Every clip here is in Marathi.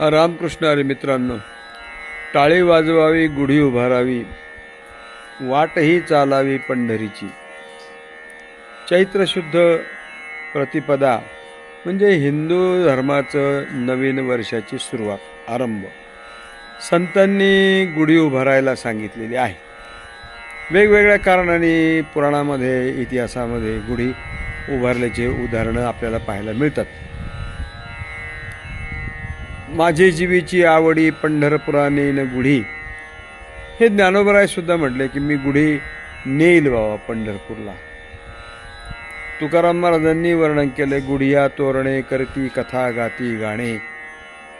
रामकृष्ण अरे मित्रांनो टाळी वाजवावी गुढी उभारावी वाटही चालावी पंढरीची. चैत्रशुद्ध प्रतिपदा म्हणजे हिंदू धर्माचं नवीन वर्षाची सुरुवात आरंभ. संतांनी गुढी उभारायला सांगितलेली आहे. वेगवेगळ्या कारणाने पुराणामध्ये इतिहासामध्ये गुढी उभारल्याचे उदाहरणं आपल्याला पाहायला मिळतात. माझे जीवीची आवडी पंढरपुरा नेन गुढी. हे ज्ञानोबराय सुद्धा म्हटले की मी गुढी नेईल बाबा पंढरपूरला. तुकाराम महाराजांनी वर्णन केले गुढिया तोरणे करती कथा गाती गाणे.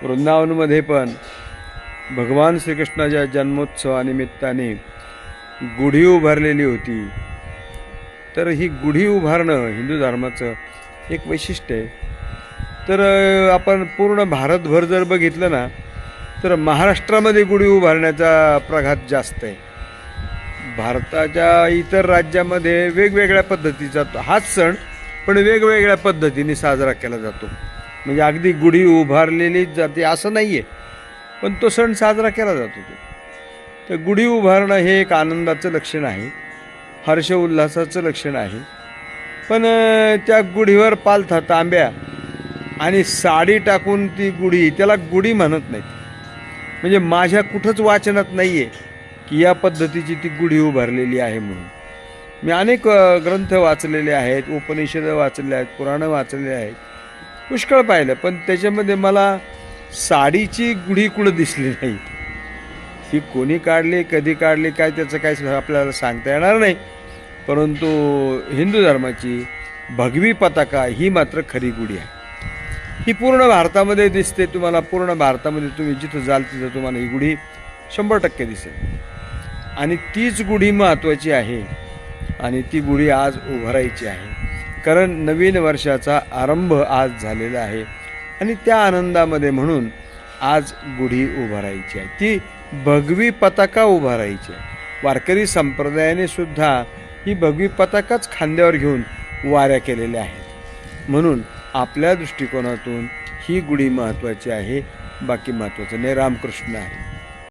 वृंदावनमध्ये पण भगवान श्रीकृष्णाच्या जन्मोत्सवानिमित्ताने गुढी उभारलेली होती. तर ही गुढी उभारणं हिंदू धर्माचं एक वैशिष्ट्य आहे. तर आपण पूर्ण भारतभर जर बघितलं ना तर महाराष्ट्रामध्ये गुढी उभारण्याचा प्रघात जास्त आहे. भारताच्या इतर राज्यामध्ये वेगवेगळ्या पद्धतीचा हाच सण पण वेगवेगळ्या पद्धतीने साजरा केला जातो. म्हणजे अगदी गुढी उभारलेलीच जाते असं नाही आहे पण तो सण साजरा केला जातो तो. तर गुढी उभारणं हे एक आनंदाचं लक्षण आहे हर्ष उल्हासाचं लक्षण आहे. पण त्या गुढीवर पालथा तांब्या आणि साडी टाकून ती गुढी त्याला गुढी म्हणत नाहीत. म्हणजे माझ्या कुठंच वाचनात नाही आहे की या पद्धतीची ती गुढी उभारलेली आहे म्हणून. मी अनेक ग्रंथ वाचलेले आहेत उपनिषदं वाचले आहेत पुराणं वाचलेले आहेत. पुष्कळ पाहिलं पण त्याच्यामध्ये मला साडीची गुढी कुठं दिसली नाही. ती कोणी काढली कधी काढली काय त्याचं काय आपल्याला सांगता येणार नाही. परंतु हिंदू धर्माची भगवी पताका ही मात्र खरी गुढी आहे. ही पूर्ण भारतामध्ये दिसते तुम्हाला पूर्ण भारतामध्ये तुम्ही जिथं जाल तिथं तुम्हाला ही गुढी शंभर टक्के दिसेल. आणि तीच गुढी महत्त्वाची आहे आणि ती गुढी आज उभारायची आहे. कारण नवीन वर्षाचा आरंभ आज झालेला आहे आणि त्या आनंदामध्ये म्हणून आज गुढी उभारायची आहे. ती भगवी पताका उभारायची आहे. वारकरी संप्रदायाने सुद्धा ही भगवी पताकाच खांद्यावर घेऊन वाऱ्या केलेल्या आहेत. म्हणून आपल्या दृष्टिकोनातून ही गुढी महत्त्वाची आहे. बाकी महत्त्वाचं नाही. रामकृष्ण आहे.